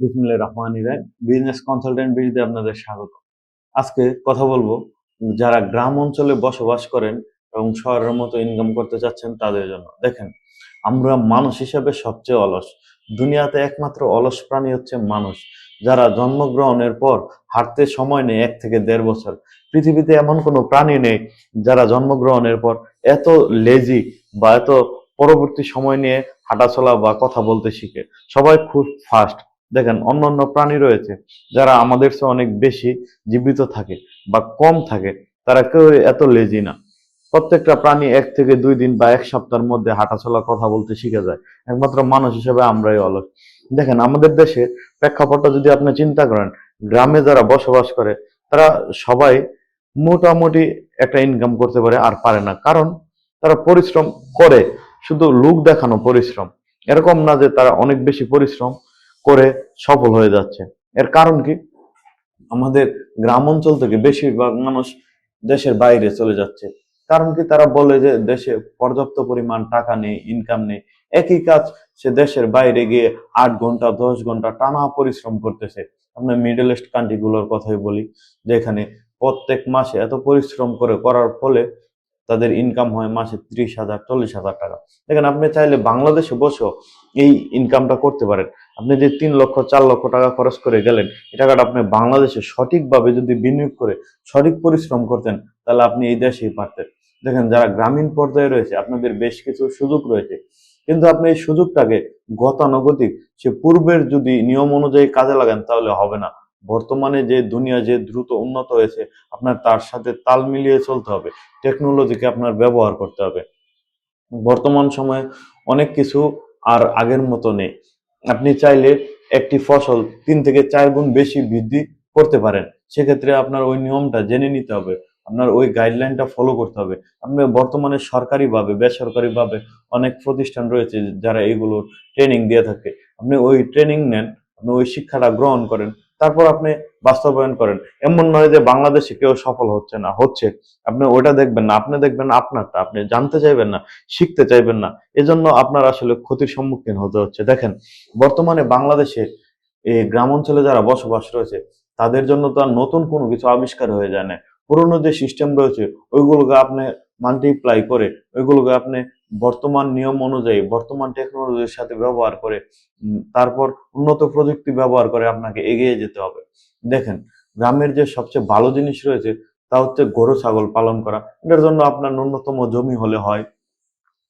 বিসমিল্লাহির রহমানির রহিম। Business consultant বিডিতে আপনাদের স্বাগত। আজকে কথা বলব, যারা গ্রাম অঞ্চলে বসবাস করেন এবং শহরের মতো ইনকাম করতে চাচ্ছেন তাদের জন্য। দেখেন, আমরা মানুষ হিসাবে সবচেয়ে অলস। দুনিয়াতে একমাত্র অলস প্রাণী হচ্ছে মানুষ। যারা জন্মগ্রহণের পর হাঁটতে সময় নেই এক থেকে দেড় বছর। পৃথিবীতে এমন কোনো প্রাণী নেই যারা জন্মগ্রহণের পর এত লেজি বা এত পরবর্তী সময় নিয়ে হাঁটাচলা বা কথা বলতে শিখে। সবাই খুব ফাস্ট দেখেন অন্য অন্য প্রাণী রয়েছে যারা আমাদের চেয়ে অনেক বেশি জীবিত থাকে বা কম থাকে, তারা কেউ এত লেজি না। প্রত্যেকটা প্রাণী এক থেকে দুই দিন বা এক সপ্তাহের মধ্যে হাঁটাচলা কথা বলতে শিখে যায়। একমাত্র মানুষ হিসেবে আমরাই অলস। দেখেন, আমাদের দেশে প্রেক্ষাপটটা যদি আপনি চিন্তা করেন, গ্রামে যারা বসবাস করে, তারা সবাই মোটামুটি একটা ইনকাম করতে পারে আর পারে না। কারণ তারা পরিশ্রম করে, শুধু লোক দেখানো পরিশ্রম। এরকম না যে তারা অনেক বেশি পরিশ্রম করে সফল হয়ে যাচ্ছে। এর কারণ কি? আমাদের গ্রাম অঞ্চল থেকে বেশিরভাগ মানুষ দেশের বাইরে চলে যাচ্ছে। কারণ কি? তারা বলে যে দেশে পর্যাপ্ত পরিমাণ টাকা নেই ইনকাম নেই। একই কাজ, সে দেশের বাইরে গিয়ে আট ঘণ্টা, দশ ঘণ্টা টানা পরিশ্রম করতেছে। আমরা মিডল ইস্ট কান্ট্রি গুলোর কথাই বলি, যেখানে প্রত্যেক মাসে এত পরিশ্রম করে করার ফলে তাদের ইনকাম হয় মাসে ত্রিশ হাজার, চল্লিশ হাজার টাকা। দেখেন, আপনি চাইলে বাংলাদেশে বসেও এই ইনকামটা করতে পারেন। আপনি যে তিন লক্ষ, চার লক্ষ টাকা খরচ করে গেলেন, এই টাকাটা আপনি বাংলাদেশে সঠিকভাবে যদি বিনিয়োগ করে, সঠিক পরিশ্রম করতেন, তাহলে আপনি এই দেশেই পারতেন। দেখেন, যারা গ্রামীণ পর্যায়ে রয়েছে, আপনাদের বেশ কিছু সুযোগ রয়েছে। কিন্তু আপনি এই সুযোগটাকে গতানুগতিক, সে পূর্বের যদি নিয়ম অনুযায়ী কাজে লাগান, তাহলে হবে না। বর্তমানে যে দুনিয়া যে দ্রুত উন্নত হয়েছে, আপনার তার সাথে তাল মিলিয়ে চলতে হবে। টেকনোলজিকে আপনার ব্যবহার করতে হবে। বর্তমান সময়ে অনেক কিছু আর আগের মতো নেই। আপনি চাইলে একটি ফসল তিন থেকে চার গুণ বেশি বৃদ্ধি করতে পারেন। সেক্ষেত্রে আপনার ওই নিয়মটা জেনে নিতে হবে। আপনার ওই গাইডলাইনটা ফলো করতে হবে। আপনি বর্তমানে সরকারিভাবে, বেসরকারিভাবে অনেক প্রতিষ্ঠান রয়েছে যারা এইগুলোর ট্রেনিং দিয়ে থাকে। আপনি ওই ট্রেনিং নেন, আপনি ওই শিক্ষাটা গ্রহণ করেন। তারপর আপনি বাস্তবায়ন করেন। এমন নয় যে বাংলাদেশে কেউ সফল হচ্ছে না, হচ্ছে। আপনি ওটা দেখবেন না, আপনি দেখবেন আপনারটা, আপনি জানতে চাইবেন না, শিখতে চাইবেন না। এজন্য আপনার আসলে ক্ষতির সম্মুখীন হতে হচ্ছে। দেখেন, বর্তমানে বাংলাদেশে এই গ্রাম অঞ্চলে যারা বসবাস রয়েছে, তাদের জন্য তো আর নতুন কোনো কিছু আবিষ্কার হয়ে যায় না। পুরোনো যে সিস্টেম রয়েছে, ওইগুলোকে আপনি মাল্টিপ্লাই করে, ওইগুলোকে আপনি বর্তমান নিয়ম অনুযায়ী, বর্তমান টেকনোলজির সাথে ব্যবহার করে তারপর উন্নত প্রযুক্তি ব্যবহার করে আপনাকে এগিয়ে যেতে হবে। দেখেন, গ্রামের যে সবচেয়ে ভালো জিনিস রয়েছে, তা হচ্ছে গরু, ছাগল পালন করা। এটার জন্য আপনার ন্যূনতম জমি হলে হয়,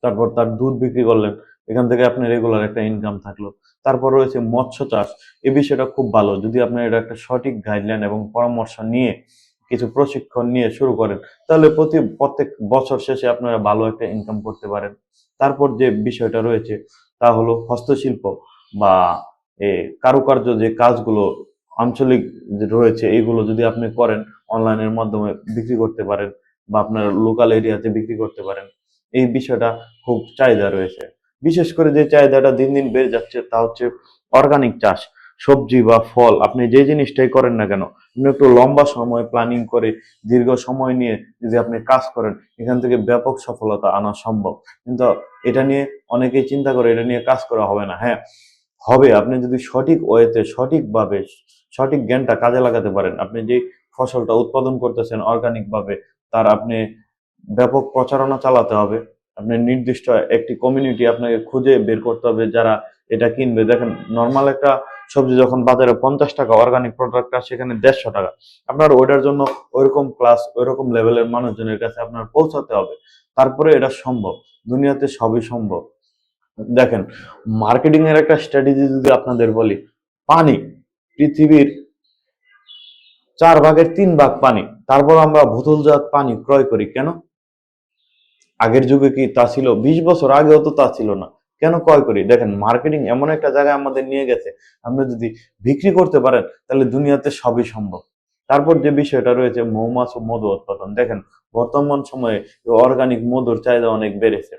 তারপর তার দুধ বিক্রি করলেন, এখান থেকে আপনার রেগুলার একটা ইনকাম থাকল। তারপর রয়েছে মৎস্য চাষ, এ বিষয়টা খুব ভালো। যদি আপনার এটা একটা সঠিক গাইডলাইন এবং পরামর্শ নিয়ে কিছু প্রশিক্ষণ নিয়ে শুরু করেন। তাহলে প্রতি প্রত্যেক বছর শেষে আপনারা ভালো একটা ইনকাম করতে পারেন। তারপর যে বিষয়টা রয়েছে, তা হলো হস্তশিল্প বা এ কারুকার্য যে কাজগুলো আঞ্চলিক রয়েছে এইগুলো যদি আপনি করেন অনলাইনের মাধ্যমে বিক্রি করতে পারেন বা আপনার লোকাল এরিয়াতে বিক্রি করতে পারেন, এই বিষয়টা খুব চাহিদা রয়েছে। বিশেষ করে যে চাহিদাটা দিন দিন বেড়ে যাচ্ছে, তা হচ্ছে অর্গানিক চাষ। সবজি বা ফল, আপনি যে জিনিসটাই করেন না কেন, আপনি একটু লম্বা সময় প্ল্যানিং করে, দীর্ঘ সময় নিয়ে যদি আপনি কাজ করেন, এখান থেকে ব্যাপক সফলতা আনা সম্ভব। কিন্তু এটা নিয়ে অনেকেই চিন্তা করে, এটা নিয়ে কাজ করা হবে না। হ্যাঁ হবে, আপনি যদি সঠিক ওয়েতে, সঠিকভাবে, সঠিক জ্ঞানটা কাজে লাগাতে পারেন, আপনি যে ফসলটা উৎপাদন করতেছেন অর্গানিকভাবে তার আপনি ব্যাপক প্রচারণা চালাতে হবে। আপনি নির্দিষ্ট একটি কমিউনিটি আপনাকে খুঁজে বের করতে হবে যারা এটা কিনবে। দেখেন নর্মাল একটা সবজি যখন বাজারে পঞ্চাশ টাকা অর্গানিক প্রোডাক্টটা সেখানে দেড়শো টাকা, আপনার ওইটার জন্য ওইরকম ক্লাস ওইরকম লেভেলের মানুষজনের কাছে আপনার পৌঁছাতে হবে। তারপরে এটা সম্ভব। দুনিয়াতে সবই সম্ভব। দেখেন মার্কেটিং এর একটা স্ট্র্যাটেজি যদি আপনাদের বলি, পানি, পৃথিবীর চার ভাগের তিন ভাগ পানি। তারপর আমরা বোতলজাত পানি ক্রয় করি। কেন? আগের যুগে কি তা ছিল? বিশ বছর আগেও তো তা ছিল না। কেন ক্রয় করি? দেখেন মার্কেটিং এমন একটা জায়গায় আমাদের নিয়ে গেছে। আপনি যদি বিক্রি করতে পারেন, তাহলে দুনিয়াতে সবই সম্ভব। তারপর যে বিষয়টা রয়েছে, মৌমাছ ও মধু উৎপাদন। দেখেন, বর্তমান সময়ে অর্গানিক মধুর চাহিদা অনেক বেড়েছে।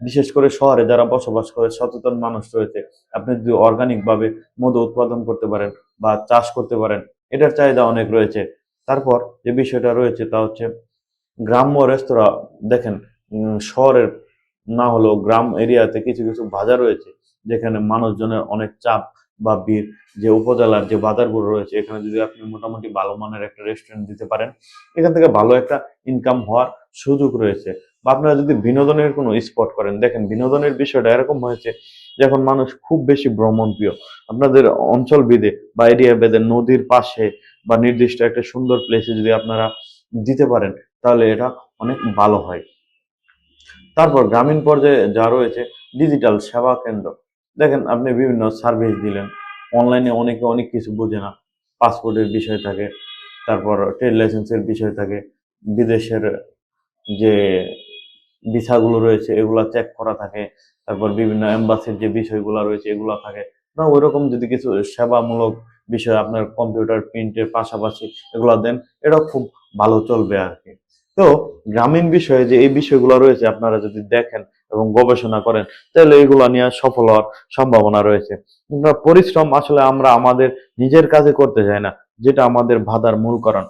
বিশেষ করে শহরে যারা বসবাস করে, সচেতন মানুষ রয়েছে। আপনি যদি অর্গানিক ভাবে মধু উৎপাদন করতে পারেন বা চাষ করতে পারেন, এটার চাহিদা অনেক রয়েছে। তারপর যে বিষয়টা রয়েছে, তা হচ্ছে গ্রাম্য রেস্তোরাঁ। দেখেন শহরের না হলেও গ্রাম এরিয়াতে কিছু কিছু বাজার রয়েছে, যেখানে মানুষজনের অনেক চাপ বা বীর যে উপজেলার যে বাজারগুলো রয়েছে, এখানে যদি আপনি মোটামুটি ভালো মানের একটা রেস্টুরেন্ট দিতে পারেন, এখান থেকে ভালো একটা ইনকাম হওয়ার সুযোগ রয়েছে। বা আপনারা যদি বিনোদনের কোনো স্পট করেন, দেখেন বিনোদনের বিষয়টা এরকম হয়েছে যে এখন মানুষ খুব বেশি ভ্রমণ প্রিয় আপনাদের অঞ্চল বেদে বা এরিয়া বেদে নদীর পাশে বা নির্দিষ্ট একটা সুন্দর প্লেসে যদি আপনারা দিতে পারেন, তাহলে এটা অনেক ভালো হয়। তারপর গ্রামীণ পর্যায়ে যা রয়েছে ডিজিটাল সেবা কেন্দ্র। দেখেন, আপনি বিভিন্ন সার্ভিস দিলেন। অনলাইনে অনেকে অনেক কিছু বোঝে না। পাসপোর্টের বিষয় থাকে, তারপর ট্রেড লাইসেন্সের বিষয় থাকে, বিদেশের যে ভিসাগুলো রয়েছে, এগুলা চেক করা থাকে, তারপর বিভিন্ন এম্বাসির যে বিষয়গুলো রয়েছে, এগুলো থাকে। না, ওইরকম যদি কিছু সেবামূলক বিষয় আপনার কম্পিউটার প্রিন্টের পাশাপাশি এগুলো দেন এটাও খুব ভালো চলবে আর কি। তো গ্রামীণ বিষয়ে যে এই বিষয়গুলো রয়েছে, আপনারা যদি দেখেন এবং গবেষণা করেন, তাহলে এগুলো নিয়ে সফল হওয়ার সম্ভাবনা রয়েছে। পরিশ্রম আসলে আমরা আমাদের নিজের কাজে করতে চাই না, যেটা আমাদের বাধার মূল কারণ।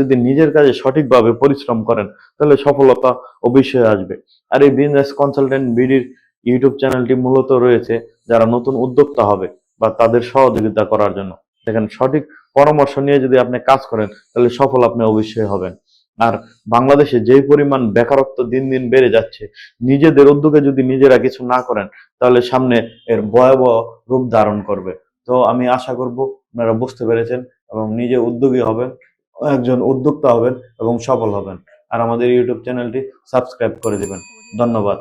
যদি নিজের কাজে সঠিকভাবে পরিশ্রম করেন, তাহলে সফলতা অবশ্যই আসবে। আর এই বিজনেস কনসালটেন্ট বিডির ইউটিউব চ্যানেলটি মূলত রয়েছে যারা নতুন উদ্যোক্তা হবে বা তাদের সহযোগিতা করার জন্য। দেখেন সঠিক পরামর্শ নিয়ে যদি আপনি কাজ করেন, তাহলে সফল আপনি অবশ্যই হবেন। আর বাংলাদেশে যে পরিমাণ বেকারত্ব দিন দিন বেড়ে যাচ্ছে, নিজেদের উদ্যোগে যদি নিজেরা কিছু না করেন, তাহলে সামনে এর ভয়াবহ রূপ ধারণ করবে। তো আমি আশা করব আপনারা বুঝতে পেরেছেন এবং নিজে উদ্যোগী হবেন, একজন উদ্যোক্তা হবেন এবং সফল হবেন। আর আমাদের ইউটিউব চ্যানেলটি সাবস্ক্রাইব করে দেবেন। ধন্যবাদ।